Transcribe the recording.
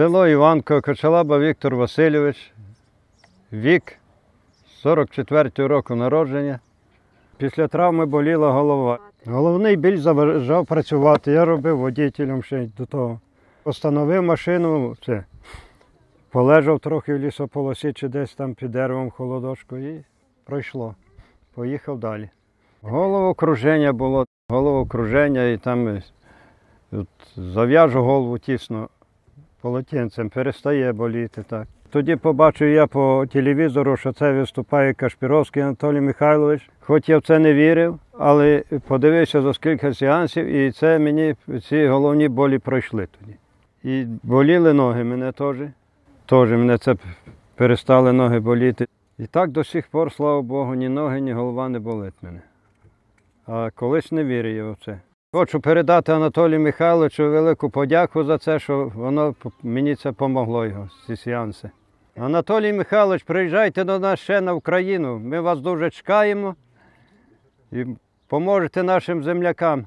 Село Іванко, Кочалаба Віктор Васильович, вік 44 року народження. Після травми боліла голова. Головний біль заважав працювати. Я робив водітелем ще до того. Остановив машину, це, полежав трохи в лісополосі чи десь там під деревом холодочку і пройшло. Поїхав далі. Головокруження було, головокруження і там от, зав'яжу голову тісно полотенцем, перестає боліти так. Тоді побачив я по телевізору, що це виступає Кашпіровський Анатолій Михайлович. Хоч я в це не вірив, але подивився за скільки сеансів, і це мені ці головні болі пройшли тоді. І боліли ноги мене теж. Теж мене це перестали ноги боліти. І так до сих пор, слава Богу, ні ноги, ні голова не болить мене. А колись не вірив я в це. Хочу передати Анатолію Михайловичу велику подяку за це, що воно мені це помогло його, ці сеанси. Анатолій Михайлович, приїжджайте до нас ще на Україну. Ми вас дуже чекаємо і поможете нашим землякам.